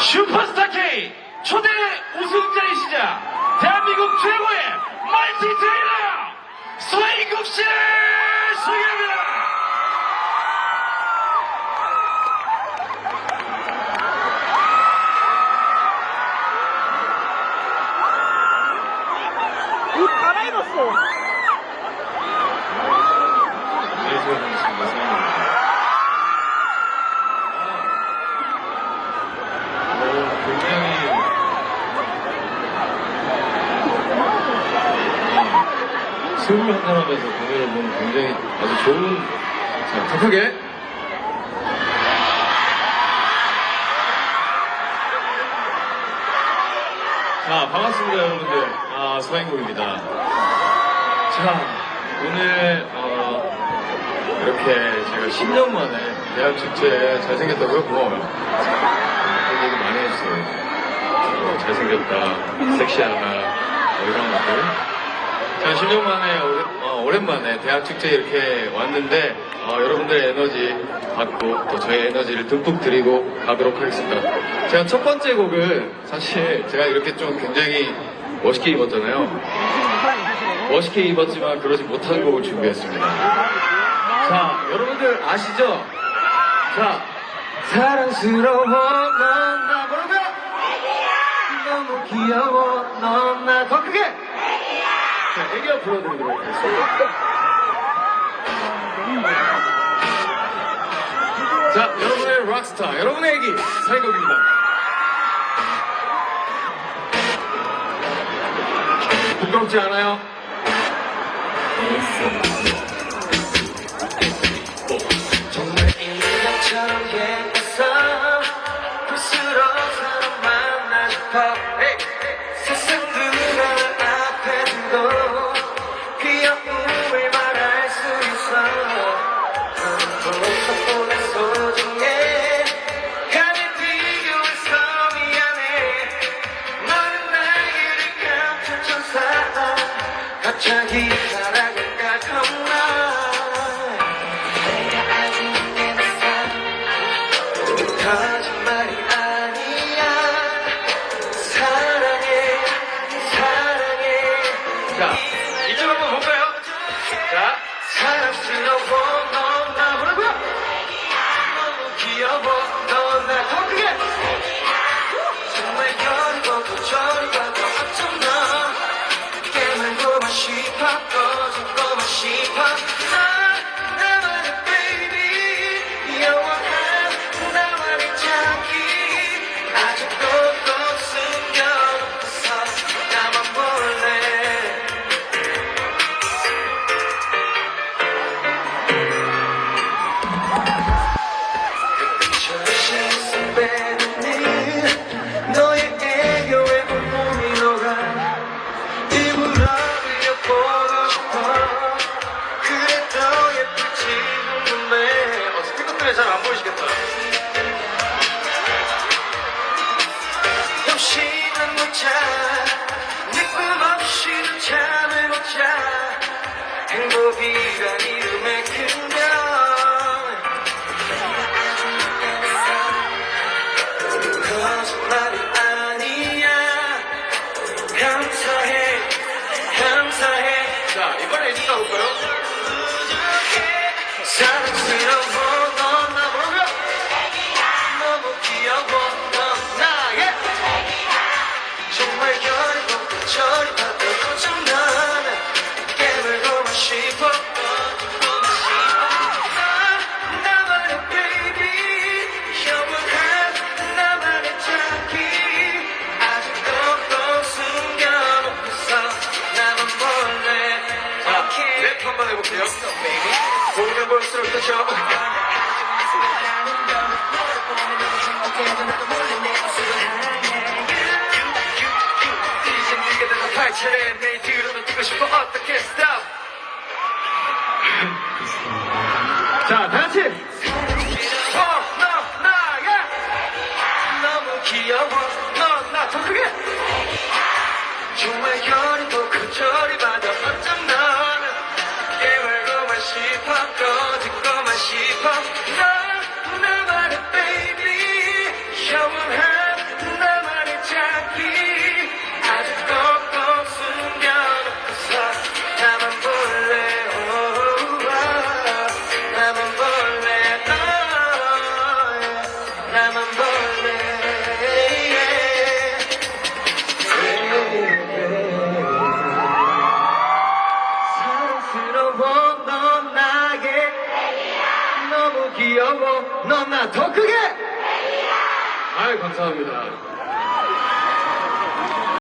슈퍼스타 K 초대 우승자이시자 대한민국 최고의 멀티 트레이너 서인국 씨를 소개합니다. 옷 갈아입었어. 네, 수고하셨습니다. 서인국입니다. 어, 굉장히 스물 한 사람에서 공연을 보면 굉장히 아주 좋은 자, 더 크게? 자 반갑습니다 여러분들. 아 서인국입니다. 자 오늘 어, 이렇게 제가 10년 만에 대학 축제에 잘생겼다고요? 고마워요. 그런 얘기 많이 해주세요. 어, 잘생겼다 섹시하다 뭐 이런 것들 제가 10년 만에 오랜, 만에 대학 축제에 이렇게 왔는데 어, 여러분들의 에너지 받고 또 저의 에너지를 듬뿍 드리고 가도록 하겠습니다. 제가 첫 번째 곡은 사실 제가 이렇게 좀 굉장히 멋있게 입었잖아요. 멋있게 입었지만 그러지 못한 곡을 준비했습니다. 자, 여러분들 아시죠? 자, 사랑스러워 넌나 뭐라고요? 너무 귀여워 넌나더 크게 자, 애기가 불러드리도록 하겠습니다. 자, 여러분의 락스타, 여러분의 애기, 서인국입니다. 부끄럽지 않아요? 자, 이쪽 한번 볼까요? 자, 사랑스러워 she 감사해. 감사해. 자, 이번에 에디가 볼까요? 사랑스러워. 넌나 뭐라고요 너무 귀여워. 넌 나의 정말 열이고 저리 볼수록 더 좋아 이젠 네가 되는 팔차례 내 뒤로는 뛰고 싶어. 어떻게 stop? 자, 다 같이. 어, 너 나야. 너무 귀여워. 넌나 더 크게. 정말 열이도 그 저리 받아 귀여워 너나 더 크게 아유, 감사합니다.